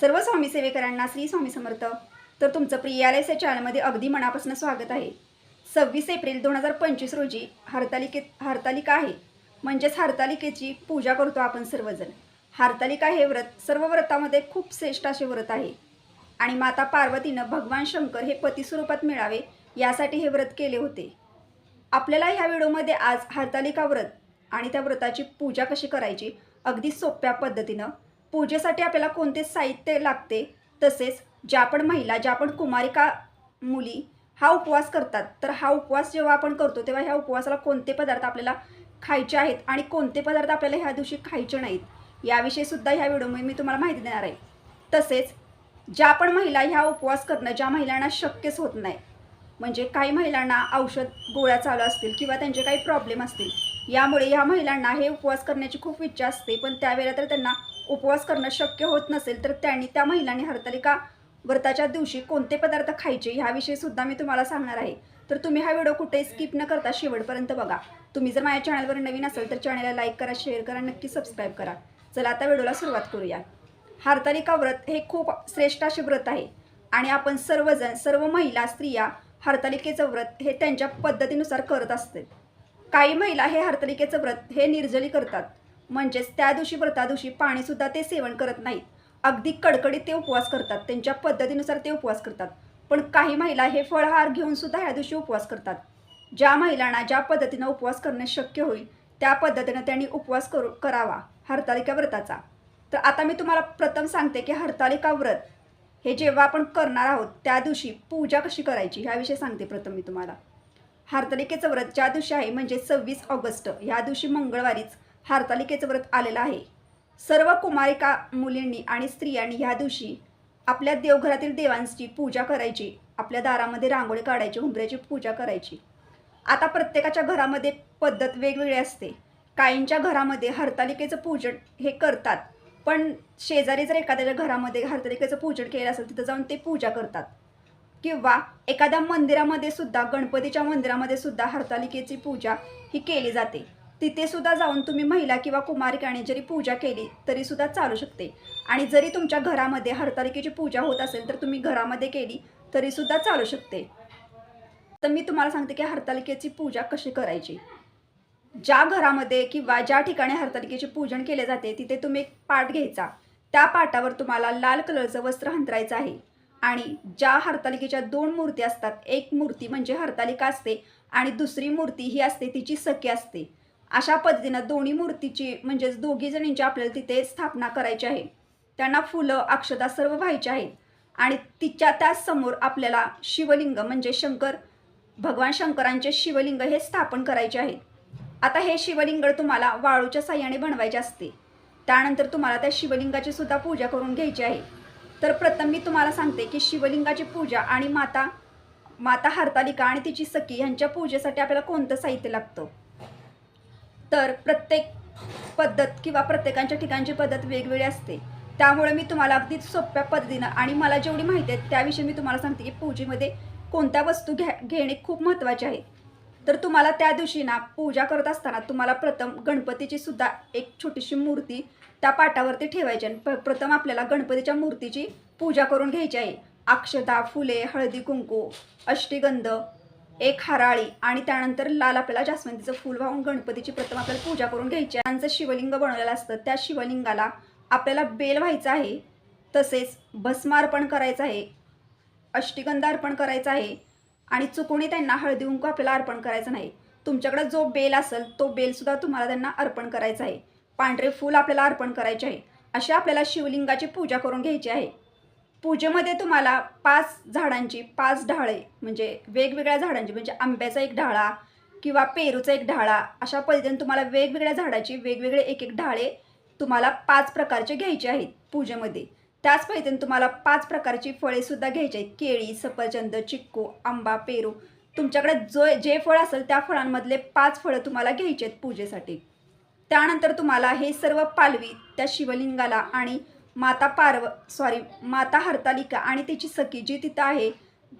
सर्व स्वामी सेवेकरांना श्री स्वामी समर्थ. तर तुमचं प्रियालयच्या चॅनलमध्ये अगदी मनापासून स्वागत आहे. सव्वीस एप्रिल दोन हजार पंचवीस रोजी हरतालिके हरतालिका आहे. म्हणजेच हरतालिकेची पूजा करतो आपण सर्वजण. हरतालिका हे व्रत सर्व व्रतामध्ये खूप श्रेष्ठ असे व्रत आहे. आणि माता पार्वतीनं भगवान शंकर हे पती स्वरूपात मिळावे यासाठी हे व्रत केले होते. आपल्याला ह्या व्हिडिओमध्ये आज हरतालिका व्रत आणि त्या व्रताची पूजा कशी करायची अगदी सोप्या पद्धतीनं पूजेसाठी आपल्याला कोणते साहित्य लागते? तसेच ज्या पण महिला ज्या पण कुमारिका मुली हा उपवास करतात. तर हा उपवास जेव्हा आपण करतो तेव्हा ह्या उपवासाला कोणते पदार्थ आपल्याला खायचे आहेत आणि कोणते पदार्थ आपल्याला ह्या दिवशी खायचे नाहीत? याविषयी सुद्धा ह्या व्हिडिओमध्ये मी तुम्हाला माहिती देणार आहे. तसेच ज्या पण महिला ह्या उपवास करणं ज्या महिलांना शक्यच होत नाही म्हणजे काही महिलांना औषध गोळ्या चालू असतील किंवा त्यांचे काही प्रॉब्लेम असतील यामुळे ह्या महिलांना हे उपवास करण्याची खूप इच्छा असते. पण त्यावेळेला तर त्यांना उपवास करणं शक्य होत नसेल तर त्यांनी त्या महिलांनी हरतालिका व्रताच्या दिवशी कोणते पदार्थ खायचे ह्याविषयी सुद्धा मी तुम्हाला सांगणार आहे. तर तुम्ही हा व्हिडिओ कुठेही स्किप न करता शेवटपर्यंत बघा. तुम्ही जर माझ्या चॅनलवर नवीन असेल तर चॅनलला लाईक करा शेअर करा नक्की सबस्क्राईब करा. चला आता व्हिडिओला सुरुवात करूया. हरतालिका व्रत हे खूप श्रेष्ठ असे व्रत आहे. आणि आपण सर्वजण सर्व महिला स्त्रिया हरतालिकेचं व्रत हे त्यांच्या पद्धतीनुसार करत असते. काही महिला हे हरतालिकेचं व्रत हे निर्जली करतात. म्हणजेच त्या दिवशी व्रता दिवशी पाणीसुद्धा ते सेवन करत नाहीत. अगदी कडकडीत ते उपवास करतात. त्यांच्या पद्धतीनुसार ते उपवास करतात. पण काही महिला हे फळहार घेऊन सुद्धा ह्या दिवशी उपवास करतात. ज्या महिलांना ज्या पद्धतीनं उपवास करणे शक्य होईल त्या पद्धतीनं त्यांनी उपवास करू करावा हरतालिका व्रताचा. तर आता मी तुम्हाला प्रथम सांगते की हरतालिका व्रत हे जेव्हा आपण करणार आहोत त्या दिवशी पूजा कशी करायची ह्याविषयी सांगते प्रथम मी तुम्हाला. हार्तालिकेचं व्रत ज्या दिवशी आहे म्हणजे सव्वीस ऑगस्ट ह्या दिवशी मंगळवारीच हार्तालिकेचं व्रत आलेलं आहे. सर्व कुमारिका मुलींनी आणि स्त्रियांनी ह्या दिवशी आपल्या देवघरातील देवांची पूजा करायची आपल्या दारामध्ये रांगोळी काढायची हुंबऱ्याची पूजा करायची. आता प्रत्येकाच्या घरामध्ये पद्धत वेगवेगळी असते. काहींच्या घरामध्ये हरतालिकेचं पूजन हे करतात पण शेजारी जर एखाद्याच्या घरामध्ये हरतालिकेचं पूजन केलं असेल तिथं जाऊन ते पूजा करतात. किंवा एखाद्या मंदिरामध्ये सुद्धा गणपतीच्या मंदिरामध्ये सुद्धा हरतालिकेची पूजा ही केली जाते. तिथे सुद्धा जाऊन तुम्ही महिला किंवा कुमारिकाने जरी पूजा केली तरी सुद्धा चालू शकते. आणि जरी तुमच्या घरामध्ये हरतालिकेची पूजा होत असेल तर तुम्ही घरामध्ये केली तरी सुद्धा चालू शकते. तर मी तुम्हाला सांगते की हरतालिकेची पूजा कशी करायची. ज्या घरामध्ये किंवा ज्या ठिकाणी हरतालिकेचे पूजन केले जाते तिथे तुम्ही एक पाट घ्यायचा. त्या पाटावर तुम्हाला लाल कलरचं वस्त्र हंतरायचं आहे. आणि ज्या हरतालिकेच्या दोन मूर्ती असतात एक मूर्ती म्हणजे हरतालिका असते आणि दुसरी मूर्ती ही असते तिची सखी असते. अशा पद्धतीनं दोन्ही मूर्तीची म्हणजेच दोघी जणींची आपल्याला तिथे स्थापना करायची आहे. त्यांना फुलं अक्षता सर्व व्हायचे आहेत आणि तिच्या त्याचसमोर आपल्याला शिवलिंग म्हणजे शंकर भगवान शंकरांचे शिवलिंग हे स्थापन करायचे आहे आता हे शिवलिंग तुम्हाला वाळूच्या साह्याने बनवायचे असते. त्यानंतर तुम्हाला त्या शिवलिंगाची सुद्धा पूजा करून घ्यायची आहे. तर प्रथम मी तुम्हाला सांगते की शिवलिंगाची पूजा आणि माता माता हरतालिका आणि तिची सखी यांच्या पूजेसाठी आपल्याला कोणतं साहित्य लागतं? तर प्रत्येक पद्धत किंवा प्रत्येकांच्या ठिकाणची पद्धत वेगवेगळी असते. त्यामुळे मी तुम्हाला अगदी सोप्या पद्धतीनं आणि मला जेवढी माहिती आहे त्याविषयी मी तुम्हाला सांगते की पूजेमध्ये कोणत्या वस्तू घ्या घेणे खूप महत्त्वाचे आहे. तर तुम्हाला त्या दिवशी ना पूजा करत असताना तुम्हाला प्रथम गणपतीची सुद्धा एक छोटीशी मूर्ती त्या पाटावरती ठेवायची आणि प- प्रथम आपल्याला गणपतीच्या मूर्तीची पूजा करून घ्यायची आहे. अक्षता फुले हळदी कुंकू अष्टीगंध एक हराळी आणि त्यानंतर लाल आपल्याला जास्वंदीचं फूल वाहून गणपतीची प्रथम आपल्याला पूजा करून घ्यायची आहे. त्यांचं शिवलिंग बनवलेलं असतं. त्या शिवलिंगाला आपल्याला बेल व्हायचं आहे. तसेच भस्मार्पण करायचं आहे. अष्टीगंध अर्पण करायचं आहे. आणि चुकूनही त्यांना हळदी कुंकू आपल्याला अर्पण करायचं नाही. तुमच्याकडे जो बेल असेल तो बेलसुद्धा तुम्हाला त्यांना अर्पण करायचा आहे. पांढरे फूल आपल्याला अर्पण करायचे आहे. अशी आपल्याला शिवलिंगाची पूजा करून घ्यायची आहे. पूजेमध्ये तुम्हाला पाच झाडांची पाच ढाळे म्हणजे वेगवेगळ्या झाडांची म्हणजे आंब्याचा एक ढाळा किंवा पेरूचा एक ढाळा अशा पद्धतीने तुम्हाला वेगवेगळ्या झाडाची वेगवेगळे एक एक ढाळे तुम्हाला पाच प्रकारचे घ्यायचे आहेत पूजेमध्ये. त्याच पद्धतीने तुम्हाला पाच प्रकारची फळेसुद्धा घ्यायची आहेत. केळी सफरचंद चिक्कू आंबा पेरू. तुमच्याकडे जो जे फळ असेल त्या फळांमधले पाच फळं तुम्हाला घ्यायची आहेत पूजेसाठी. त्यानंतर तुम्हाला हे सर्व पालवी त्या शिवलिंगाला आणि माता पार्व सॉरी माता हरतालिका आणि तिची सखी जी तिथं आहे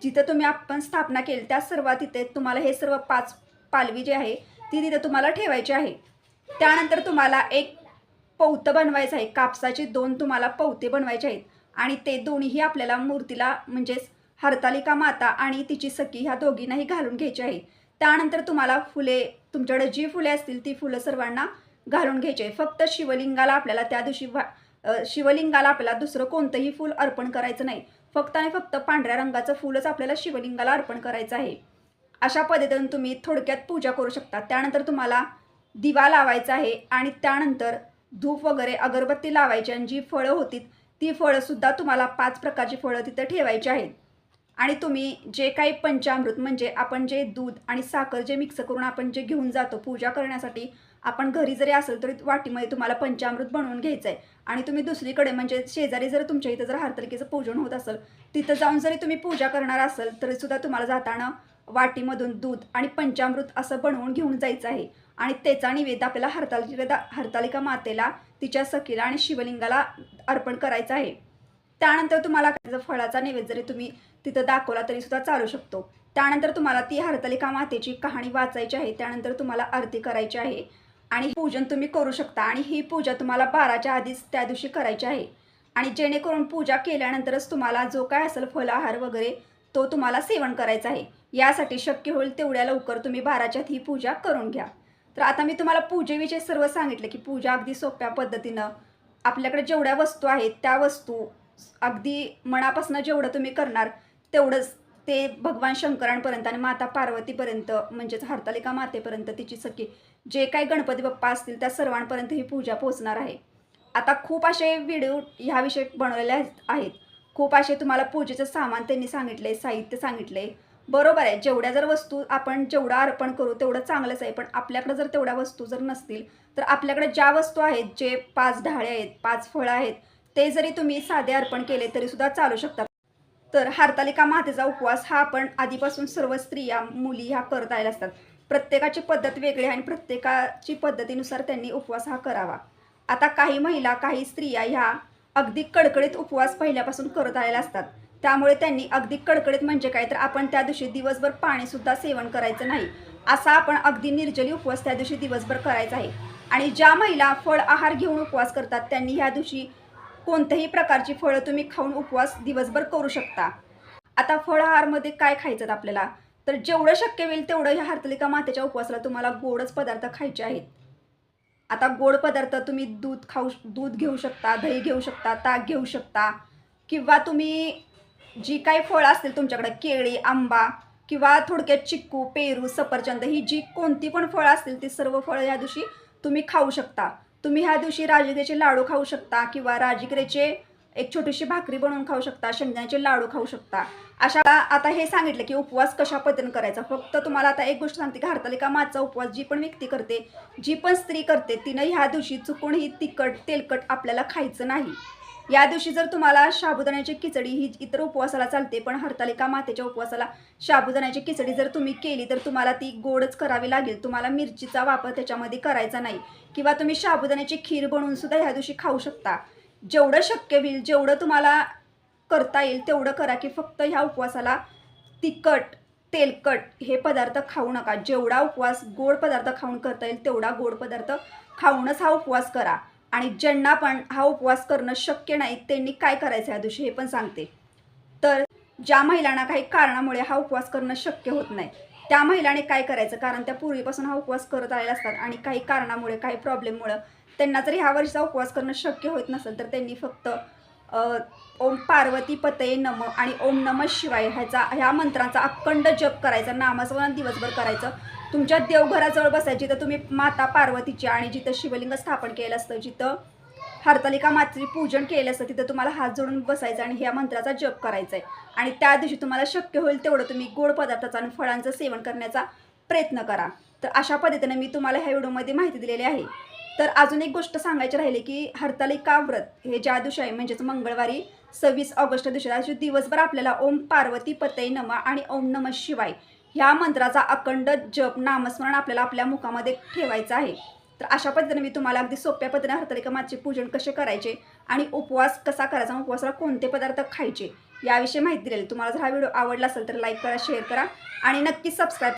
जिथं तुम्ही आपण स्थापना केली त्या सर्व तिथे तुम्हाला हे सर्व पाच पालवी जे आहे ती तिथं तुम्हाला ठेवायची आहे. त्यानंतर तुम्हाला एक पौतं बनवायचं आहे. कापसाचे दोन तुम्हाला पौते बनवायचे आहेत. आणि ते दोन्हीही आपल्याला मूर्तीला म्हणजेच हरतालिका माता आणि तिची सखी ह्या दोघींनाही घालून घ्यायची आहे. त्यानंतर तुम्हाला फुले तुमच्याकडे जी फुले असतील ती फुलं सर्वांना घालून घ्यायची आहे. फक्त शिवलिंगाला आपल्याला त्या दिवशी वा शिवलिंगाला आपल्याला दुसरं कोणतंही फूल अर्पण करायचं नाही. फक्त आणि फक्त पांढऱ्या रंगाचं फुलच आपल्याला शिवलिंगाला अर्पण करायचं आहे. अशा पद्धतीनं तुम्ही थोडक्यात पूजा करू शकता. त्यानंतर तुम्हाला दिवा लावायचा आहे आणि त्यानंतर धूप वगैरे अगरबत्ती लावायची आणि जी फळं होती ती फळंसुद्धा तुम्हाला पाच प्रकारची फळं तिथं ठेवायची आहेत. आणि तुम्ही जे काही पंचामृत म्हणजे आपण जे दूध आणि साखर जे मिक्स करून आपण जे घेऊन जातो पूजा करण्यासाठी आपण घरी जरी असेल तरी वाटीमध्ये तुम्हाला पंचामृत बनवून घ्यायचं आहे आणि तुम्ही दुसरीकडे म्हणजे शेजारी जर तुमच्या इथं जर हरतालिकेचं पूजन होत असेल तिथं जाऊन जरी तुम्ही पूजा करणार असाल तरीसुद्धा तुम्हाला जाताना वाटीमधून दूध आणि पंचामृत असं बनवून घेऊन जायचं आहे. आणि त्याचा निवेद आपल्याला हरतालिका हरतालिका मातेला तिच्या सखीला आणि शिवलिंगाला अर्पण करायचं आहे. त्यानंतर तुम्हाला फळाचा नैवेद्य जरी तुम्ही तिथं दाखवला तरी सुद्धा चालू शकतो. त्यानंतर तुम्हाला ती हरतालिका मातेची कहाणी वाचायची आहे. त्यानंतर तुम्हाला आरती करायची आहे. आणि पूजन तुम्ही करू शकता. आणि ही पूजा तुम्हाला बाराच्या आधीच त्या दिवशी करायची आहे. आणि जेणेकरून पूजा केल्यानंतरच तुम्हाला जो काय असेल फलाहार वगैरे तो तुम्हाला सेवन करायचा आहे. यासाठी शक्य होईल तेवढ्या लवकर तुम्ही बाराच्यात ही पूजा करून घ्या. तर आता मी तुम्हाला पूजेविषयी सर्व सांगितलं की पूजा अगदी सोप्या पद्धतीनं आपल्याकडे जेवढ्या वस्तू आहेत त्या वस्तू अगदी मनापासून जेवढं तुम्ही करणार तेवढंच ते भगवान शंकरांपर्यंत आणि माता पार्वतीपर्यंत म्हणजेच हरतालिका मातेपर्यंत तिची सखी जे काही गणपती बाप्पा असतील त्या सर्वांपर्यंत ही पूजा पोहोचणार आहे. आता खूप असे व्हिडिओ ह्याविषयी बनवलेले आहेत- आहेत खूप असे तुम्हाला पूजेचं सामान त्यांनी सांगितले साहित्य सांगितले बरोबर आहे. जेवढ्या जर वस्तू आपण जेवढा अर्पण करू तेवढं चांगलंच आहे. पण आपल्याकडे जर तेवढ्या वस्तू जर नसतील तर आपल्याकडे ज्या वस्तू आहेत जे पाच ढाळे आहेत पाच फळं आहेत ते जरी तुम्ही साधे अर्पण केले तरी सुद्धा चालू शकतात. तर हरतालिका मातेचा उपवास हा आपण आधीपासून सर्व स्त्रिया मुली ह्या करत आलेल्या असतात. प्रत्येकाची पद्धत वेगळी आहे आणि प्रत्येकाची पद्धतीनुसार त्यांनी उपवास हा करावा. आता काही महिला काही स्त्रिया ह्या अगदी कडकडीत उपवास पहिल्यापासून करत आलेल्या असतात. त्यामुळे त्यांनी अगदी कडकडीत म्हणजे काय? तर आपण त्या दिवशी दिवसभर पाणीसुद्धा सेवन करायचं नाही असा आपण अगदी निर्जली उपवास त्या दिवशी दिवसभर करायचा आहे. आणि ज्या महिला फळ आहार घेऊन उपवास करतात त्यांनी ह्या दिवशी कोणत्याही प्रकारची फळं तुम्ही खाऊन उपवास दिवसभर करू शकता. आता फळ आहारमध्ये काय खायचं आपल्याला? तर जेवढं शक्य होईल तेवढं ह्या हरतलिका मातेच्या उपवासाला तुम्हाला गोडच पदार्थ खायचे आहेत. आता गोड पदार्थ तुम्ही दूध खाऊ दूध घेऊ शकता दही घेऊ शकता ताक घेऊ शकता किंवा तुम्ही जी काही फळं असतील तुमच्याकडे केळी आंबा किंवा थोडक्यात चिक्कू पेरू सफरचंद ही जी कोणती पण फळं असतील ती सर्व फळं ह्या दिवशी तुम्ही खाऊ शकता. तुम्ही ह्या दिवशी राजगिऱ्याचे लाडू खाऊ शकता किंवा राजगिऱ्याचे एक छोटीशी भाकरी बनवून खाऊ शकता शेंगदाण्याचे लाडू खाऊ शकता. अशा आता हे सांगितलं की उपवास कशा पद्धतीने करायचा? फक्त तुम्हाला आता एक गोष्ट सांगते की हरतालिका माचा उपवास जी पण व्यक्ती करते जी पण स्त्री करते तिनं ह्या दिवशी चुकूनही तिखट तेलकट आपल्याला खायचं नाही. या दिवशी जर तुम्हाला साबुदाण्याची खिचडी ही इतर उपवासाला चालते पण हरतालिका मातेच्या उपवासाला साबुदाण्याची खिचडी जर तुम्ही केली तर तुम्हाला ती गोडच करावी लागेल. तुम्हाला मिरचीचा वापर त्याच्यामध्ये करायचा नाही. किंवा तुम्ही साबुदाण्याची खीर बनवून सुद्धा ह्या दिवशी खाऊ शकता. जेवढं शक्य होईल जेवढं तुम्हाला करता येईल तेवढं करा की फक्त ह्या उपवासाला तिखट तेलकट हे पदार्थ खाऊ नका. जेवढा उपवास गोड पदार्थ खाऊन करता येईल तेवढा गोड पदार्थ खाऊनच हा उपवास करा. आणि ज्यांना पण हा उपवास करणं शक्य नाही त्यांनी काय करायचं या दिवशी हे पण सांगते. तर ज्या महिलांना काही कारणामुळे हा उपवास करणं शक्य होत नाही त्या महिलाने काय करायचं? कारण त्या पूर्वीपासून हा उपवास करत आलेला असतात आणि काही कारणामुळे काही प्रॉब्लेममुळं त्यांना जर ह्या वर्षीचा उपवास करणं शक्य होत नसेल तर त्यांनी फक्त ओम पार्वती पतये नम आणि ओम नम शिवाय ह्याचा ह्या मंत्राचा अखंड जप करायचा नामस्मरण दिवसभर करायचं. तुमच्या देवघराजवळ बसायची तर तुम्ही माता पार्वतीची आणि जिथं शिवलिंग स्थापन केलं असतं जिथं हरतालिका मातेचे पूजन केलं असतं तिथं तुम्हाला हात जोडून बसायचं आणि ह्या मंत्राचा जप करायचा आहे आणि त्या दिवशी तुम्हाला शक्य होईल तेवढं तुम्ही गोड पदार्थाचा आणि फळांचं सेवन करण्याचा प्रयत्न करा. तर अशा पद्धतीने मी तुम्हाला ह्या व्हिडिओमध्ये माहिती दिलेली आहे. तर अजून एक गोष्ट सांगायची राहिली की हरतालिका व्रत हे ज्या दिवशी आहे म्हणजेच मंगळवारी सव्वीस ऑगस्ट दिवशी दिवसभर आपल्याला ओम पार्वती पतई नमा आणि ओम नम शिवाय ह्या मंत्राचा अखंड जप नामस्मरण आपल्याला आपल्या मुखामध्ये ठेवायचं आहे. तर अशा पद्धतीने मी तुम्हाला अगदी सोप्या पद्धतीने हरतालिका पूजन कसे करायचे आणि उपवास कसा करायचा उपवासाला कोणते पदार्थ खायचे याविषयी माहिती दिलेली तुम्हाला जर हा व्हिडिओ आवडला असेल तर लाईक करा शेअर करा आणि नक्कीच सबस्क्राईब